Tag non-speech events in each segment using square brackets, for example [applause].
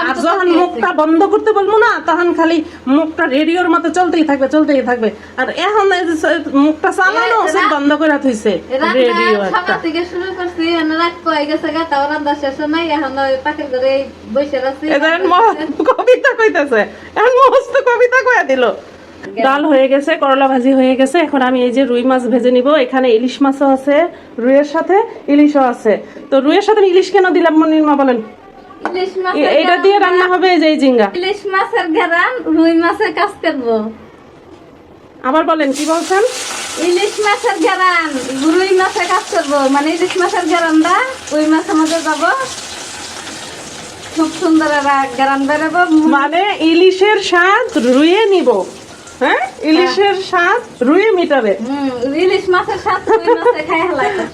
আর যখন মুখটা বন্ধ করতে বলব না তখন খালি মুখটা রেডিওর মতো চলতেই থাকবে চলতেই থাকবে। আর এখন মুখটা চালানো এ- সে রাত- বন্ধ করে থইছে রেডিও একটা। থেকে শুরু করছি রাত কয়ে গেছে গা তাও রান্না শেষ নাই এখন পাখির ঘরে বসে আছি। কবিতা কইতাছে এখন মস্ত কবিতা কয়ে দিল। ডাল হয়ে গেছে করলা ভাজি হয়ে গেছে এখন আমি এই যে রুই মাছ ভেজে নিব এখানে ইলিশ মাছও আছে রুইয়ের সাথে ইলিশও আছে। তো রুইয়ের সাথে আমি ইলিশ কেন দিলাম মনির মা বলেন? ইলিশ এ- মাছের এইটা দিয়ে রান্না হবে এই জিঙ্গা ইলিশ মাছের ঘেরান রুই মাছের কাজ করব আবার বলেন কি বলছেন? ইলিশ মাছের ঘেরান রুই মাছের কাজ করব মানে ইলিশ মাছের ঘেরানটা ওই মাছের মধ্যে যাব। খুব সুন্দর একটা ঘেরান বেরোবো। মানে ইলিশের স্বাদ রুইয়ে নিব। হ্যাঁ? ইলিশের স্বাদ রুইয়ে মিটাবে। ইলিশ মাছের স্বাদ রুই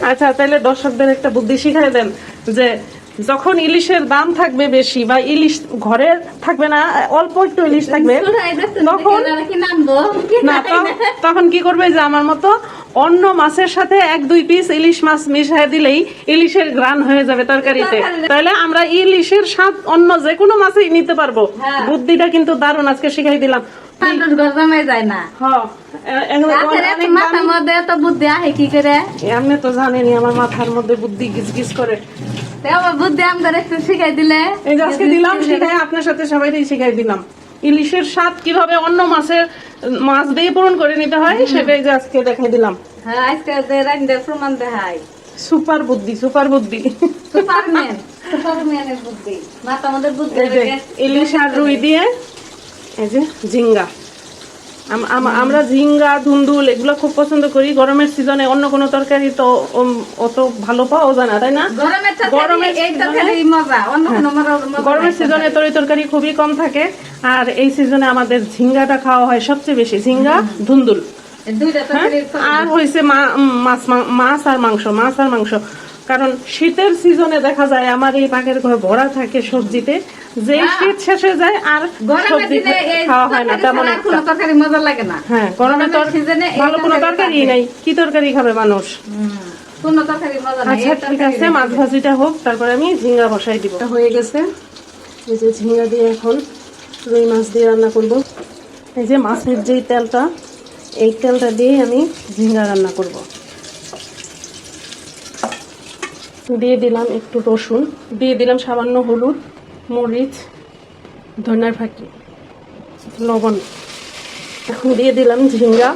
আচ্ছা তাহলে দর্শকদের একটা বুদ্ধি শিখাই দেন যে যখন ইলিশের দাম থাকবে বেশি বা ইলিশ ঘরে থাকবে না অল্প একটু ইলিশ থাকবে [laughs] তখন কি না তখন কি করবে যে আমার মতো অন্য মাছের সাথে এক দুই পিস ইলিশ মাছ মিশিয়ে দিলেই ইলিশের গ্রান হয়ে যাবে তরকারিতে। তাহলে আমরা ইলিশের স্বাদ অন্য যে কোনো মাছেই নিতে পারব। হ্যাঁ। বুদ্ধিটা কিন্তু দারুণ আজকে শিখাই দিলাম। আপনি তো জানেনই আমার মাথার মধ্যে বুদ্ধি গিজ গিজ করে। আমার বুদ্ধি একটু শিখাই দিলে। এই যে আজকে দিলাম শিখাই আপনার সাথে শিখাই দিলাম। ইলিশের স্বাদ কীভাবে অন্য মাছের মাছ দিয়ে পূরণ করে নিতে হয় সেটাই যে আজকে দেখাই দিলাম। হ্যাঁ আজকে যে রান্নার প্রমাণ দেখাই। সুপার বুদ্ধি সুপার বুদ্ধি। সুপারম্যান সুপারম্যানের বুদ্ধি। মাথা আমাদের বুদ্ধি ইলিশ আর রুই দিয়ে এই যে আম- আমরা ঝিঙ্গা ধুন্দুল এগুলো খুব পছন্দ করি। গরমের সিজনে অন্য কোনো তরকারি তো অত ভালো পাওয়া যায় না তাই না? গরমের। সিজনে তরি তরকারি খুবই কম থাকে। আর এই সিজনে আমাদের ঝিঙ্গাটা খাওয়া হয় সবচেয়ে বেশি। ঝিঙ্গা ধুন্দুল। হ্যাঁ? তরকারি আর হয়েছে মাছ মাছ আর মাংস মাছ আর মাংস। কারণ শীতের সিজনে দেখা যায় আমার এই পাকের ঘর ভরা থাকে সবজিতে। যে শীত শেষে যায় আর সবজি খাওয়া হয় না তেমন কোনো তরকারি মজা লাগে না। হ্যাঁ গরমে গরমের সিজনে ভালো কোনো তরকারি তরকারি নাই। কি তরকারি খাবে মানুষ? কোনো তরকারি মজা নাই। আচ্ছা ঠিক আছে মাছ ভাজিটা হোক তারপরে আমি ঝিঙ্গা বসাই দিব। হয়ে গেছে। এই যে ঝিঙ্গা দিয়ে এখন রুই মাছ দিয়ে রান্না করব। এই যে মাছের যেই তেলটা এই তেলটা দিয়ে আমি ঝিঙ্গা রান্না করব। দিয়ে দিলাম একটু রসুন দিয়ে দিলাম সামান্য হলুদ। মরিচ ধনার ফাঁকি লবণ। এখন দিয়ে দিলাম ঝিঙ্গা।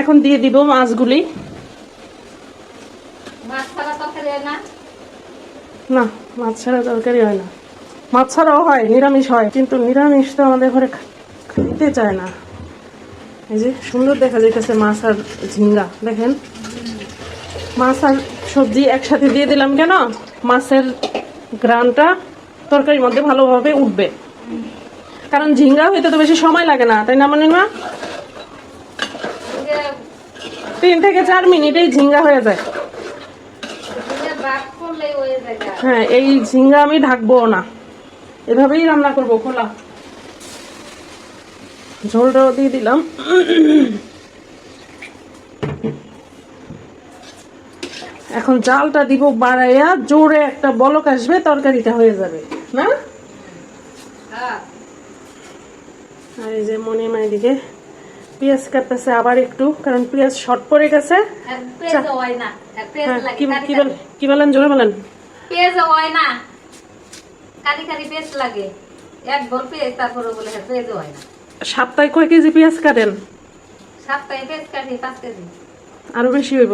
এখন দিয়ে দিব মাছগুলি। না? মাছ ছাড়া তরকারি হয় না। মাছ ছাড়াও হয় নিরামিষ হয় কিন্তু নিরামিষ তো আমাদের ঘরে খেতে চায় না। এই যে সুন্দর দেখা যাইতেছে মাছ আর ঝিঙ্গা দেখেন। মাছ আর সবজি একসাথে দিয়ে দিলাম কেন? মাছের গ্রানটা তরকারির মধ্যে ভালোভাবে উঠবে। কারণ ঝিঙ্গা হইতে তো বেশি সময় লাগে না তাই না মনে না তিন থেকে চার মিনিটেই ঝিঙ্গা হয়ে যায়। হয়ে হ্যাঁ এই ঝিঙ্গা আমি ঢাকবো না। এভাবেই রান্না করব খোলা। ঝোলটাও দিয়ে দিলাম। এখন জালটা দিব বাড়াইয়া জোরে একটা বলক আসবে তরকারিটা হয়ে যাবে। না? হ্যাঁ। আর এই যে মনে মায়ের দিকে পেঁয়াজ কাটতেছে আবার একটু কারণ পেঁয়াজ শর্ট পড়ে গেছে। হয় কি বলেন জোরে বলেন। পেঁয়াজ হয় না কারি কারি পেঁয়াজ লাগে। এক ভর পেঁয়াজ তারপরে বলে হ্যাঁ পেঁয়াজ হয় না। সপ্তাহে কয় কেজি পেঁয়াজ কাটেন? সপ্তাহে পেঁয়াজ কাটি পাঁচ কেজি। আরও বেশি হইব।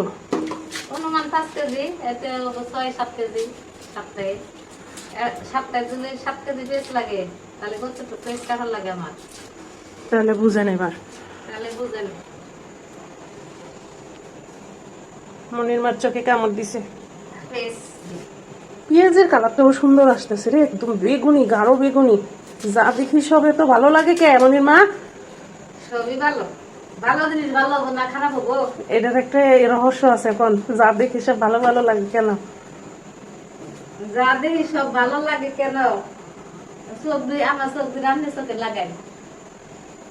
অনুমান পাঁচ কেজি এতে ছয় সাত কেজি সপ্তাহে। এ- সপ্তাহে যদি সাত কেজি পেঁয়াজ লাগে তাহলে কত পেঁয়াজ কাটার লাগে আমার? তাহলে বুঝেন এবার। তাহলে বুঝেন মনির মার চোখে কামড় দিছে। পেঁয়াজ পেঁয়াজের কালারটাও সুন্দর আসতেছে রে একদম বেগুনি গাঢ় বেগুনি। যা দেখি সবে তো ভালো লাগে কে মনির মা? সবই ভালো। ভালো জিনিস ভালো না খারাপ হব? এটার একটা রহস্য আছে এখন যা দেখি সব ভালো ভালো লাগে কেন? যা দেখি সব ভালো লাগে কেন? সবজি আমার সবজি রান্না চোখে লাগাই যা যা দেখি সবই ভালো লাগে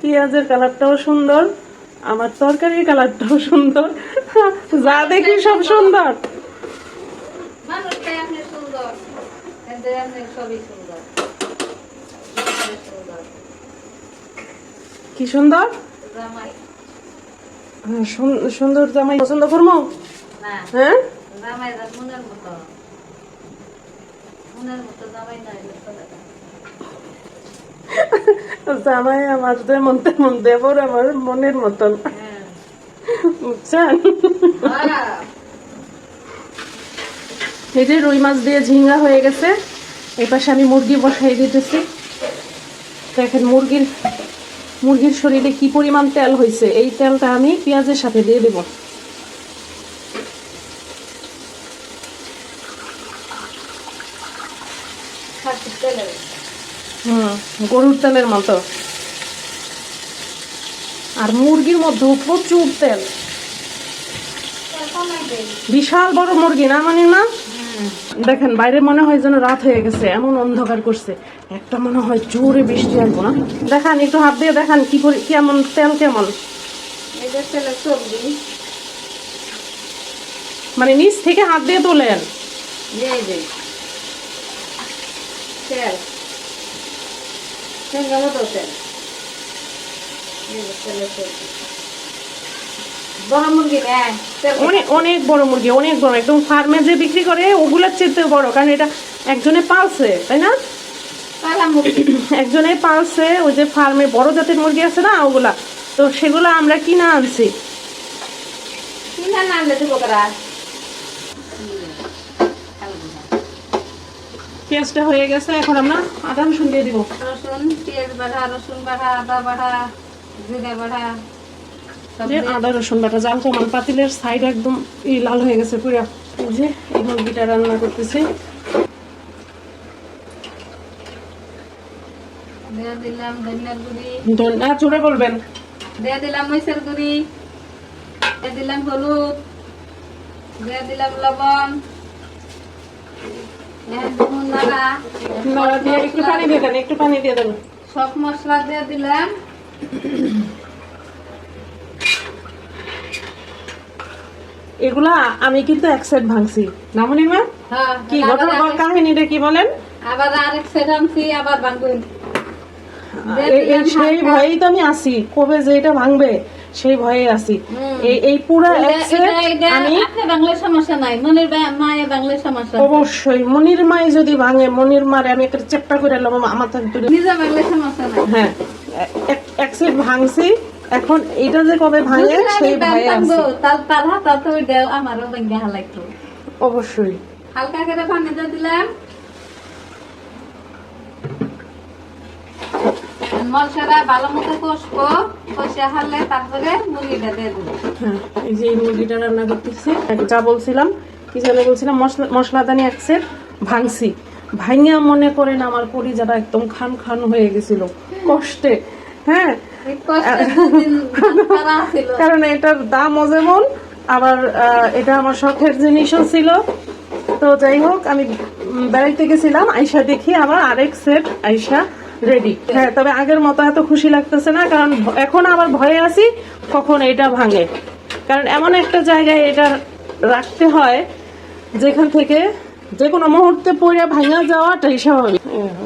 পেঁয়াজের কালারটাও সুন্দর আমার তরকারির কালারটাও সুন্দর। যা দেখি সব সুন্দর। কি সুন্দর? হ্যাঁ, সুন্দর জামাই পছন্দ করব? হ্যাঁ? মতো। মতো জামাই নাই। জামাই আমার যেমন তেমন দেবর আমার মনের মতন বুঝছেন। এই যে রুই মাছ দিয়ে ঝিঙ্গা হয়ে গেছে এই পাশে আমি মুরগি বসাই দিতেছি দেখেন মুরগির মুরগির শরীরে কি পরিমাণ তেল হয়েছে এই তেলটা আমি পেঁয়াজের সাথে দিয়ে দেব গরুর তেলের মতো। আর মুরগির মধ্যেও প্রচুর তেল। বিশাল বড় মুরগি না মানে না? দেখেন বাইরে মনে হয় যেন রাত হয়ে গেছে এমন অন্ধকার করছে। একটা মনে হয় জোরে বৃষ্টি আসব না? দেখান একটু হাত দিয়ে দেখান কি করে কেমন তেল কেমন? মানে নিচ থেকে হাত দিয়ে তোলেন? তেল। মতো তেল অনেক অনেক বড় মুরগি অনেক বড়। একদম ফার্মে যে বিক্রি করে ওগুলোর চেয়ে বড় কারণ এটা একজনে পালছে তাই না? একজনে পালছে ওই যে ফার্মে বড় জাতের মুরগি আছে না ওগুলা। তো সেগুলো আমরা কিনে আনছি। কিনা না আনলে দেবো পেঁয়াজটা হয়ে গেছে এখন আমরা আদা রসুন দিয়ে দিব। রসুন পেঁয়াজ বাটা রসুন বাটা আদা বাটা জিরা বাটা আদা রসুন বাটা জাল কমান পাতিলের সাইড একদম ই লাল হয়ে গেছে পুরো। এই যে এই মুরগিটা রান্না করতেছি। দিয়ে দিলাম ধনিয়ার গুঁড়ি। চুড়ে বলবেন। দিয়ে দিলাম মরিচের গুঁড়ি। দিয়ে দিলাম হলুদ। দিয়ে দিলাম লবণ। এখন দেখুন নাড়া। নাড়া দিয়ে একটু পানি দিয়ে দেন। একটু পানি দিয়ে দেন সব মশলা দিয়ে দিলাম। এগুলা আমি কিন্তু এক সাইড ভাঙছি। না মনে মা? হ্যাঁ কি ঘটনা কাহিনীটা কি বলেন? আবার আরেক সেট আনছি আবার ভাঙবেন এই সেই ভয়েই তো আমি আসি। কবে যে এটা ভাঙবে? সেই ভয়ে আছি। এই এই পুরো আপনি সমস্যা নাই। মনের মায়ের বাংলার সমস্যা। অবশ্যই। মনির মাই যদি ভাঙে মনির মারে আমি একটা চেপটা করে এলাম আমার তো একটু- নিজে বাংলার সমস্যা নাই। হ্যাঁ। এক- সেট ভাঙছি। এখন এটা যে কবে ভাঙে সেই ভয়ে আছি। তার হাত হাতে দেও আমারও ভেঙে হালাইতো। অবশ্যই। হালকা করে পানি দিয়ে দিলাম। মশলাটা ভালো মতো কষবো কষে হারলে তারপরে মুরগিটা দিয়ে দেবো। হ্যাঁ এই যে এই মুরগিটা রান্না করতেছি। যা বলছিলাম কি যেন বলছিলাম মশলা মশলাদানি এক সেট ভাঙছি। ভাঙিয়া মনে করেন আমার পরিজাটা একদম খান খান হয়ে গেছিল কষ্টে হ্যাঁ? কারণ এটার দামও যেমন আবার এটা আমার শখের জিনিসও ছিল। তো যাই হোক আমি বেড়াইতে গেছিলাম আইসা দেখি আবার আরেক সেট আইসা। রেডি হ্যাঁ তবে আগের মতো এত খুশি লাগতেছে না কারণ এখন আবার ভয়ে আছি কখন এটা ভাঙে। কারণ এমন একটা জায়গায় এটা রাখতে হয় যেখান থেকে যে কোনো মুহূর্তে পড়ে ভাঙা যাওয়াটাই স্বাভাবিক।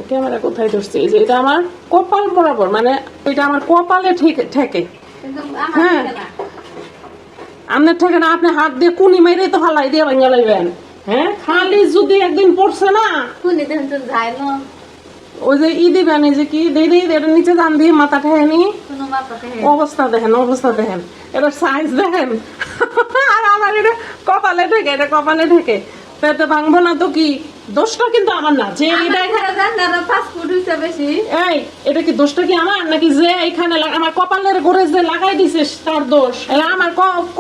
ক্যামেরা কোথায় ধরছে? যে এটা আমার কপাল বরাবর মানে এটা আমার কপালে ঠিক ঠেকে। হ্যাঁ। আপনার ঠেকে না আপনি হাত দিয়ে কুনি মেরে তো হালাই দিয়ে ভাঙা লাইবেন। হ্যাঁ খালি যদি একদিন পড়ছে না শুনি দেখুন তো যাই না ওই যে ই দিবেন এই যে কি? দেই দিয়ে এটা নিচে দান দিয়ে মাথা ঠেনি অবস্থা দেখেন অবস্থা দেখেন। এটা সাইজ দেখেন। [laughs] আর আমার এটা কপালে ঠেকে এটা কপালে ঠেকে পেতে ভাঙবো না তো কি? দোষটা কিন্তু আমার না যে এটা এই কি দোষটা কি আমার? নাকি যে এখানে আমার কপালের যে লাগাই দিছিস তার দোষ? আমার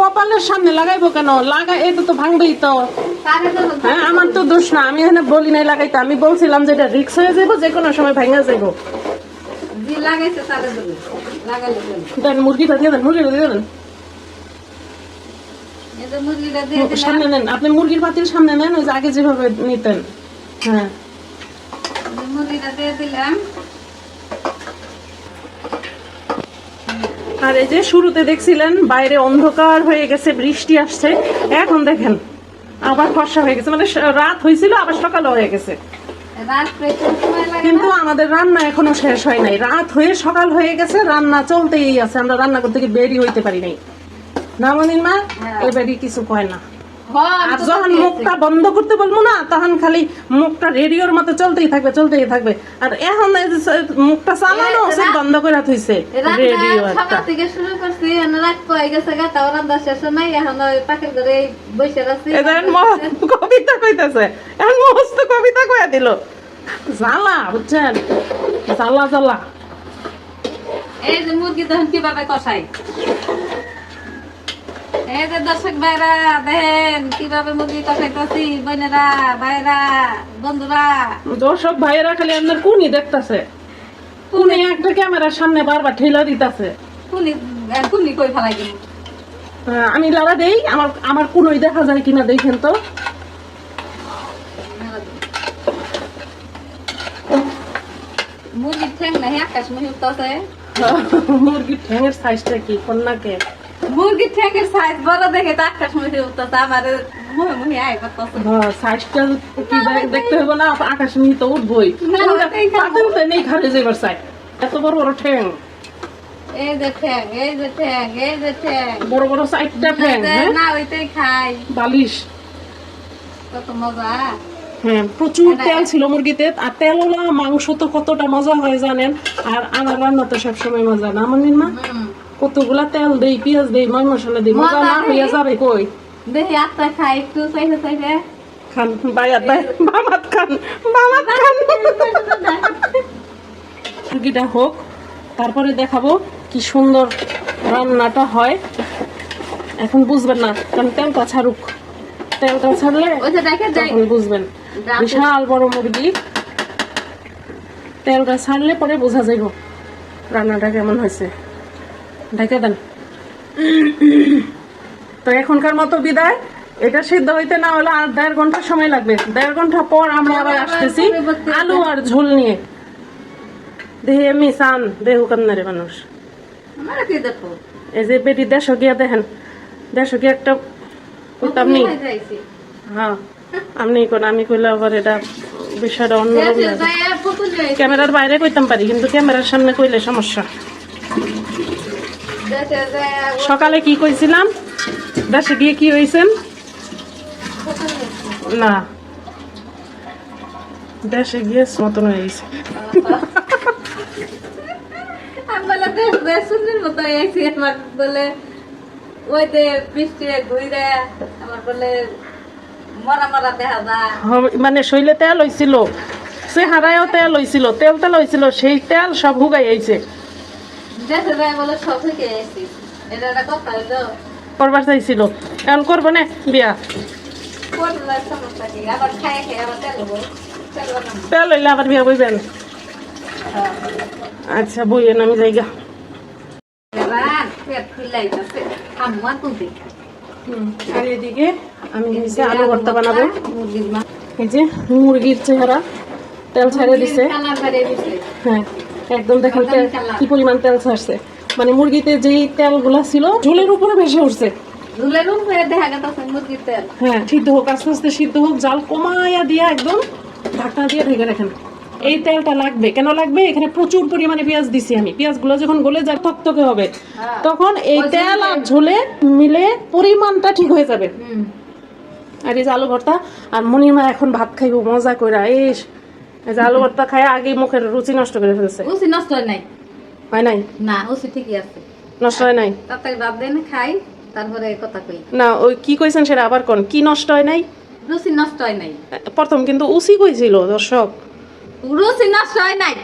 কপালের সামনে লাগাইবো কেন? লাগাই এটা তো ভাঙবেই তো। হ্যাঁ আমার তো দোষ না আমি এখানে বলি নাই লাগাইতে। আমি বলছিলাম যে এটা রিক্স হয়ে যাব যে কোনো সময় ভাঙা যাব যে লাগাইছে মুরগিটা দিয়ে দেন মুরগিটা দিয়ে দেন এই যে মুরগিটা দিয়ে দিলাম সামনে নেন। আপনি মুরগির পাতিল সামনে নেন ওই যে আগে যেভাবে নিতেন। হ্যাঁ। মুরগিটা দিয়ে দিলাম। আর এই যে শুরুতে দেখছিলেন বাইরে অন্ধকার হয়ে গেছে বৃষ্টি আসছে। এখন দেখেন আবার ফর্সা হয়ে গেছে। মানে রাত হয়েছিল আবার সকালও হয়ে গেছে। কিন্তু আমাদের রান্না এখনও শেষ হয় নাই। রাত হয়ে সকাল হয়ে গেছে রান্না চলতেই আছে। আমরা রান্না করতে বেরি হইতে পারি নাই। না মনির মা হ্যাঁ। এবারই কিছু কয় না। হ্যাঁ, আর যখন মুখটা বন্ধ করতে বলব না তখন খালি মুখটা রেডিওর মতো চলতেই থাকবে চলতেই থাকবে। আর এখন মুখটা চালানো সে বন্ধ করে থইছে রেডিও একটা। থেকে শুরু করছি এখন রাত কয়ে গেছে গা তাও রান্না শেষ নাই এখন পাখির ঘরে বসে আছি। এদের কবিতা কইতেছে। এখন মস্ত কবিতা কয়া দিল। জ্বালা বুঝছেন? জ্বালা জ্বালা। এই যে মুরগি তখন কীভাবে কষাই এই যে দর্শক ভাইরা দেখেন কীভাবে মুরগি কষাইতেছি বোনেরা ভাইরা বন্ধুরা। দর্শক ভাইয়েরা খালি আপনার কুনি দেখতাছে। কুনি একটা ক্যামেরার সামনে বারবার ঠেলা দিতাছে। কুনি কুনি কই ফেলাই আমি লাড়া দেই আমার আমার কুনোই দেখা যায় কিনা দেখেন তো। মুরগির ঠ্যাং নাই আকাশ মুহি উঠতেছে। মুরগির ঠ্যাঙের সাইজটা কি কন্যাকে? মুরগির ঠ্যাংয়ের সাইজ বড় দেখে তো আকাশ উঠতেছে আমার মুহে মুহি আয় করতেছে। হ্যাঁ সাইজটা কি দেখতে হবে না আকাশ তো উঠবই। নেই এত বড় বড় ঠ্যাং। এই যে ঠ্যাং এই যে ঠ্যাং এই যে ঠ্যাং। বড় বড় সাইডটা ঠ্যাং হ্যাঁ? না ওইটাই খাই। বালিশ। কত মজা। হ্যাঁ প্রচুর তেল ছিল মুরগিতে। আর তেলওয়ালা মাংস তো কতটা মজা হয় জানেন? আর আমার রান্না তো সবসময় মজা না আমার মা হুম। কতগুলা তেল দেই পেঁয়াজ দেই ময় মশলা দেই মজা না হইয়া যাবে কই? দেখি আত্মা খাই একটু চাইলে চাইলে খান বায়াত বাই বামাত খান বামাত খান। মুরগিটা হোক তারপরে দেখাবো কি সুন্দর রান্নাটা হয়। এখন বুঝবেন না কারণ তেলটা ছাড়ুক। তেলটা ছাড়লে তখন বুঝবেন। বিশাল বড় মুরগি। তেলটা ছাড়লে পরে বোঝা যাইব রান্নাটা কেমন হয়েছে। ঢেকে দেন। তো এখনকার মতো বিদায়। এটা সিদ্ধ হইতে না হলে আর দেড় ঘণ্টা সময় লাগবে। দেড় ঘণ্টা পর আমরা আবার আসতেছি আলু আর ঝোল নিয়ে। দেহে এমনি চান দেহু কান্নারে মানুষ। এই যে বেটি দেড়শো গিয়া দেখেন দেড়শো গিয়া একটা করতাম নি হয়ে আপনি কোন আমি কইলে আবার এটা বিষয়টা অন্যরকম ক্যামেরার বাইরে কইতাম পারি কিন্তু ক্যামেরার সামনে কইলে সমস্যা। সকালে কি কইছিলাম? দেশে গিয়ে কি হয়েছেন না। দেশে গিয়ে মতন হয়ে গেছে। বলে ওই বৃষ্টি ঘুরে আমার বলে মানে শৈলে তেল হয়েছিল সে হারায়ও তেল হয়েছিল তেল তেল হয়েছিল সেই তেল সব হুগাই আইছে। করবার চাইছিল। এখন করব না বিয়া। তেল হইলে আবার বিয়া বইবেন। আচ্ছা বইয়েন আমি আর এদিকে আমি আলু ভর্তা বানাবো। মুরগির এই যে মুরগির চেহারা। তেল ছেড়ে দিছে। দিছে। হ্যাঁ। একদম দেখেন কি পরিমাণ তেল ছাড়ছে? মানে মুরগিতে যেই তেলগুলা ছিল ঝোলের উপরে ভেসে উঠছে। তেল। হ্যাঁ সিদ্ধ হোক আস্তে আস্তে সিদ্ধ হোক জাল কমায়া দিয়া একদম ঢাকনা দিয়ে ঢেকে রাখেন। এই তেলটা লাগবে। কেন লাগবে? এখানে প্রচুর পরিমাণে পেঁয়াজ দিছি আমি। পেঁয়াজগুলো যখন গলে যায় থকথকে হবে। হ্যাঁ। তখন এই তেল আর ঝোলে মিলে পরিমাণটা ঠিক হয়ে যাবে। আর এই যে আলু ভর্তা আর মনিমা এখন ভাত খাইবো মজা করে এস যে আলু ভর্তা খায় আগে মুখের রুচি নষ্ট করে ফেলছে। উসি নষ্ট হয় নাই? হয় নাই? না উসি ঠিকই আছে। নষ্ট হয় নাই? তাড়াতাড়ি বাদ দেন খাই তারপরে কথা কই। না ওই কি কইছেন সেটা আবার কোন? কি নষ্ট হয় নাই? রুচি নষ্ট হয় নাই। প্রথম কিন্তু উচি কইছিল দর্শক। রুচি নষ্ট হয় নাই।